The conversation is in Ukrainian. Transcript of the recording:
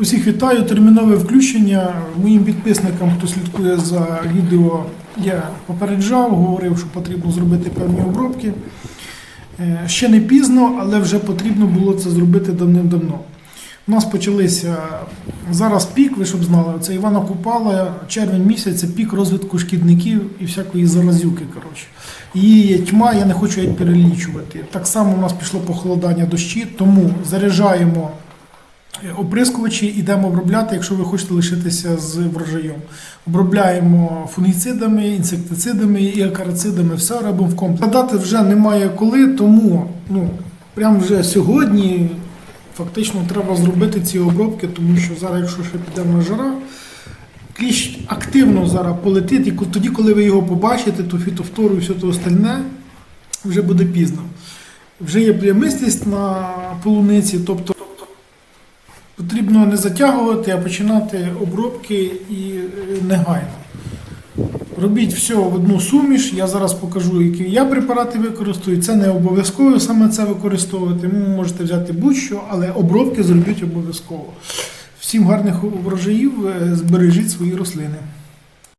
Усіх вітаю. Термінове включення. Моїм підписникам, хто слідкує за відео, я попереджав, говорив, що потрібно зробити певні обробки. Е, Ще не пізно, але вже потрібно було це зробити давним-давно. У нас почалися зараз пік, ви щоб знали, це Івана Купала, червень місяць, це пік розвитку шкідників і всякої заразюки. Її є тьма, я не хочу її перелічувати. Так само у нас пішло похолодання дощі, тому заряджаємо оприскувачі, йдемо обробляти, якщо ви хочете лишитися з врожаєм. Обробляємо фунгіцидами, інсектицидами і акарицидами, все робимо в комплексі. Дати вже немає коли, тому ну, прямо вже сьогодні фактично треба зробити ці обробки, тому що зараз, якщо ще піде на жара, кліщ активно зараз полетить, і тоді, коли ви його побачите, то фітофтору і все то остальне вже буде пізно. Вже є плямистість на полуниці, тобто потрібно не затягувати, а починати обробки і е, негайно. Робіть все в одну суміш. Я зараз покажу, які я препарати використовую. Це не обов'язково саме це використовувати. Ви можете взяти будь-що, але обробки зробіть обов'язково. Всім гарних врожаїв, е, збережіть свої рослини.